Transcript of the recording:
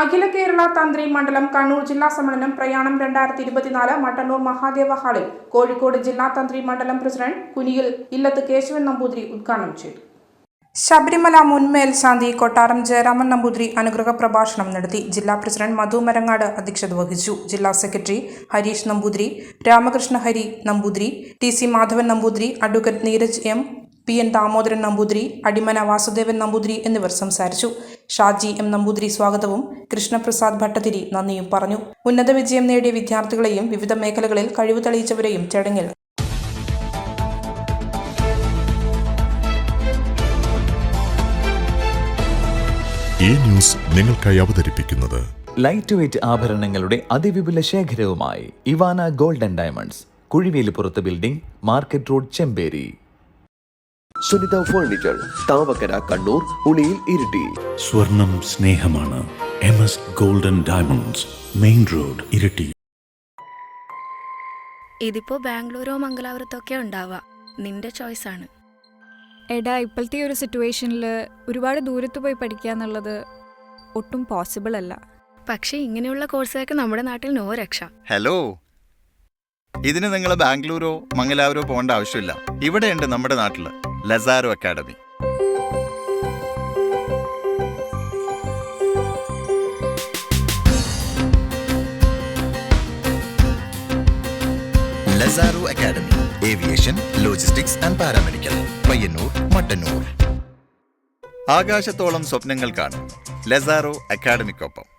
അഖില കേരള തന്ത്രി മണ്ഡലം കണ്ണൂർ ജില്ലാ സമ്മേളനം പ്രയാണം രണ്ടായിരത്തി ഇരുപത്തിനാല് മട്ടന്നൂർ മഹാദേവ ഹാളിൽ കോഴിക്കോട് ജില്ലാ തന്ത്രി മണ്ഡലം പ്രസിഡന്റ് കുനിയിൽ ഇല്ലത്ത് കേശവൻ നമ്പൂതിരി ഉദ്ഘാടനം ചെയ്തു. ശബരിമല മുൻ മേൽശാന്തി കൊട്ടാരം ജയരാമൻ നമ്പൂതിരി അനുഗ്രഹ പ്രഭാഷണം നടത്തി ജില്ലാ പ്രസിഡന്റ് മധു മരങ്ങാട് അധ്യക്ഷത വഹിച്ചു. ജില്ലാ secretary Harish Namboothiri Ramakrishna Hari Namboothiri T C Madhavan Namboothiri advocate Neeraj M P N Damodaran Namboothiri Adimana Vasudevan Namboothiri എന്നിവർ സംസാരിച്ചു. ഷാജി എം നമ്പൂതിരി സ്വാഗതവും കൃഷ്ണപ്രസാദ് ഭട്ടതിരി നന്ദിയും പറഞ്ഞു. ഉന്നത വിജയം നേടിയ വിദ്യാർത്ഥികളെയും വിവിധ മേഖലകളിൽ കഴിവ് തെളിയിച്ചവരെയും ചടങ്ങിൽ ഈ ന്യൂസ് നിങ്ങൾക്കായി അവതരിപ്പിക്കുന്നത് ലൈറ്റ് വെയ്റ്റ് ആഭരണങ്ങളുടെ അതിവിപുല ശേഖരവുമായി Ivana golden diamonds കുഴിവേലിപ്പുറത്ത് building market road Chemperi. Sunitha furniture Thavakkara Kannur Uliyil Iritty. സ്വർണം സ്നേഹമാണ് M S golden diamonds main road Iritty. ഇതിപ്പോ ബാംഗ്ലൂരോ മംഗലാപുരത്തോ ഒക്കെ ഉണ്ടാവുക നിന്റെ ചോയ്സ് ആണ്. എടാ ഇപ്പോഴത്തെ ഒരു സിറ്റുവേഷനിൽ ഒരുപാട് ദൂരത്ത് പോയി പഠിക്കുക എന്നുള്ളത് ഒട്ടും പോസിബിൾ അല്ല. പക്ഷേ ഇങ്ങനെയുള്ള കോഴ്സുകൾക്ക് നമ്മുടെ നാട്ടിൽ നോ രക്ഷ. ഹലോ. ഇതിന് നിങ്ങൾ ബാംഗ്ലൂരോ മംഗലാപുരോ പോകേണ്ട ആവശ്യമില്ല. ഇവിടെയുണ്ട് നമ്മുടെ നാട്ടിൽ. Lazaro academy. Lazaro academy aviation logistics and paramedical Payyanur Mattanur. ആകാശത്തോളം സ്വപ്നങ്ങൾ കാണും ലസാറോ അക്കാഡമിക്കൊപ്പം.